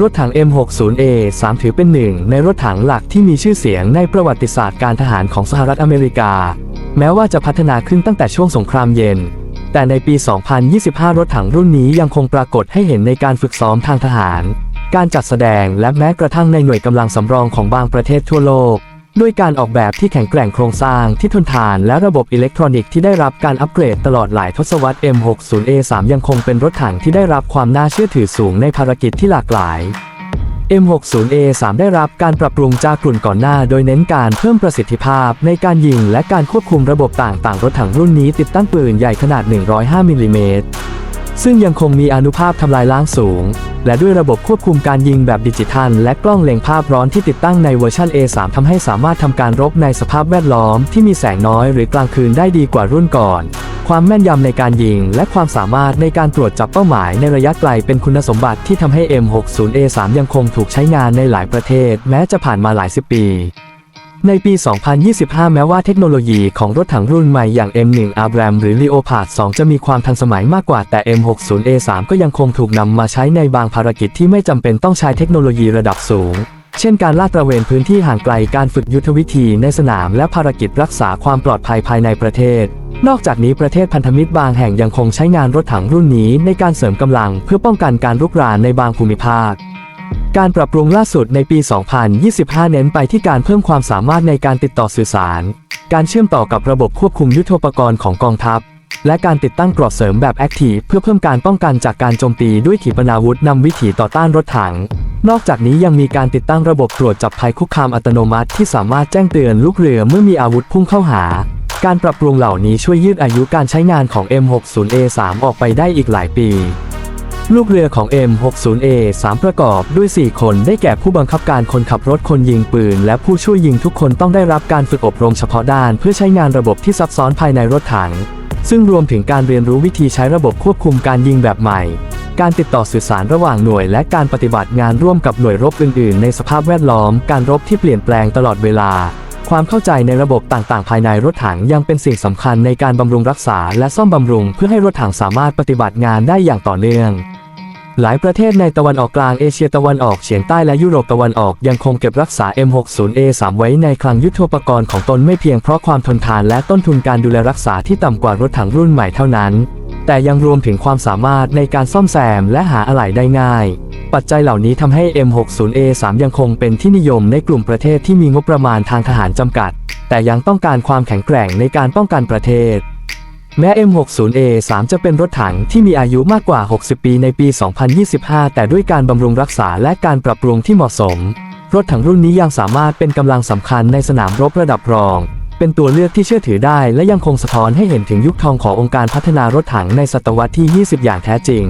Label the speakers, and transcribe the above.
Speaker 1: รถถัง M60A3 ถือเป็นหนึ่งในรถถังหลักที่มีชื่อเสียงในประวัติศาสตร์การทหารของสหรัฐอเมริกา แม้ว่าจะพัฒนาขึ้นตั้งแต่ช่วงสงครามเย็น แต่ในปี 2025 รถถังรุ่นนี้ยังคงปรากฏให้เห็นในการฝึกซ้อมทางทหาร การจัดแสดงและแม้กระทั่งในหน่วยกำลังสำรองของบางประเทศทั่วโลก ด้วยการออกแบบที่แข็งแกร่งโครงสร้างที่ทนทานและระบบอิเล็กทรอนิกส์ที่ได้รับการอัปเกรดตลอดหลายทศวรรษ M60A3 ยังคงเป็นรถถังที่ได้รับความน่าเชื่อถือสูงในภารกิจที่หลากหลาย M60A3 ได้รับการปรับปรุงจากกลุ่นก่อนหน้า โดยเน้นการเพิ่มประสิทธิภาพในการยิงและการควบคุมระบบต่างๆ รถถังรุ่นนี้ติดตั้งปืนใหญ่ขนาด 105มิลลิเมตร ซึ่งยังคงมีอนุภาพทำลายล้างสูง และด้วยระบบควบคุมการยิงแบบดิจิทัล และกล้องเล็งภาพร้อนที่ติดตั้งในเวอร์ชัน A3 ทำให้สามารถทำการรบในสภาพแวดล้อมที่มีแสงน้อยหรือกลางคืนได้ดีกว่ารุ่นก่อน ความแม่นยำในการยิง และความสามารถในการตรวจจับเป้าหมายในระยะไกลเป็นคุณสมบัติที่ทำให้ M60A3 ยังคงถูกใช้งานในหลายประเทศ แม้จะผ่านมาหลายสิบปี ในปี 2025 แม้ว่าเทคโนโลยีของรถถังรุ่นใหม่อย่าง M1 Abram หรือ Leopard 2 จะมีความทันสมัยมากกว่าแต่ M60A3 ก็ยังคงถูกนำมาใช้ในบางภารกิจที่ไม่จำเป็นต้องใช้เทคโนโลยีระดับสูง เช่นการลาดตระเวนพื้นที่ห่างไกลการฝึกยุทธวิธีในสนามและภารกิจรักษาความปลอดภัยภายในประเทศ นอกจากนี้ประเทศพันธมิตรบางแห่งยังคงใช้งานรถถังรุ่นนี้ในการเสริมกำลัง เพื่อป้องกันการรุกรานในบางภูมิภาค การปรับปรุงล่าสุดในปี 2025 เน้นไปที่การเพิ่มความสามารถในการติดต่อสื่อสาร การเชื่อมต่อกับระบบควบคุมยุทโธปกรณ์ของกองทัพ และการติดตั้งกรอบเสริมแบบแอคทีฟเพื่อเพิ่มการป้องกันจากการโจมตีด้วยขีปนาวุธนำวิถีต่อต้านรถถัง นอกจากนี้ยังมีการติดตั้งระบบตรวจจับภัยคุกคามอัตโนมัติที่สามารถแจ้งเตือนลูกเรือเมื่อมีอาวุธพุ่งเข้าหา การปรับปรุงเหล่านี้ช่วยยืดอายุการใช้งานของ M60A3 ออกไปได้อีกหลายปี ลูกเรือของ M60A3 ประกอบด้วย 4 คนได้แก่ผู้บังคับการคนขับรถคนยิงปืน และผู้ช่วยยิงทุกคนต้องได้รับการฝึกอบรมเฉพาะด้านเพื่อใช้งานระบบที่ซับซ้อนภายในรถถัง ซึ่งรวมถึงการเรียนรู้วิธีใช้ระบบควบคุมการยิงแบบใหม่ การติดต่อสื่อสารระหว่างหน่วย และการปฏิบัติงานร่วมกับหน่วยรบอื่น ๆ ในสภาพแวดล้อมการรบที่เปลี่ยนแปลงตลอดเวลา ความเข้าใจในระบบต่างๆ ภายในรถถังยังเป็นสิ่งสำคัญในการบำรุงรักษาและซ่อมบำรุงเพื่อให้รถถังสามารถปฏิบัติงานได้อย่างต่อเนื่องหลายประเทศในตะวันออกกลางเอเชียตะวันออกเฉียงใต้และยุโรปตะวันออกยังคงเก็บรักษา M60A3 ไว้ในคลังยุทโธปกรณ์ของตนไม่เพียงเพราะความทนทานและต้นทุนการดูแลรักษาที่ต่ำกว่ารถถังรุ่นใหม่เท่านั้น แต่ยังรวมถึงความสามารถในการซ่อมแซมและหาอะไหล่ได้ง่าย ปัจจัยเหล่านี้ทำให้ M60A3 ยังคงเป็นที่นิยมในกลุ่มประเทศที่มีงบประมาณทางทหารจำกัด แต่ยังต้องการความแข็งแกร่งในการป้องกันประเทศ แม้ M60A3 จะเป็นรถถังที่มีอายุมากกว่า 60 ปีในปี 2025 แต่ด้วยการบำรุงรักษาและการปรับปรุงที่เหมาะสม รถถังรุ่นนี้ยังสามารถเป็นกำลังสำคัญในสนามรบระดับรอง เป็นตัวเลือกที่เชื่อถือได้ และยังคงสะท้อนให้เห็นถึงยุคทองขององค์การพัฒนารถถังในศตวรรษที่ 20 อย่างแท้จริง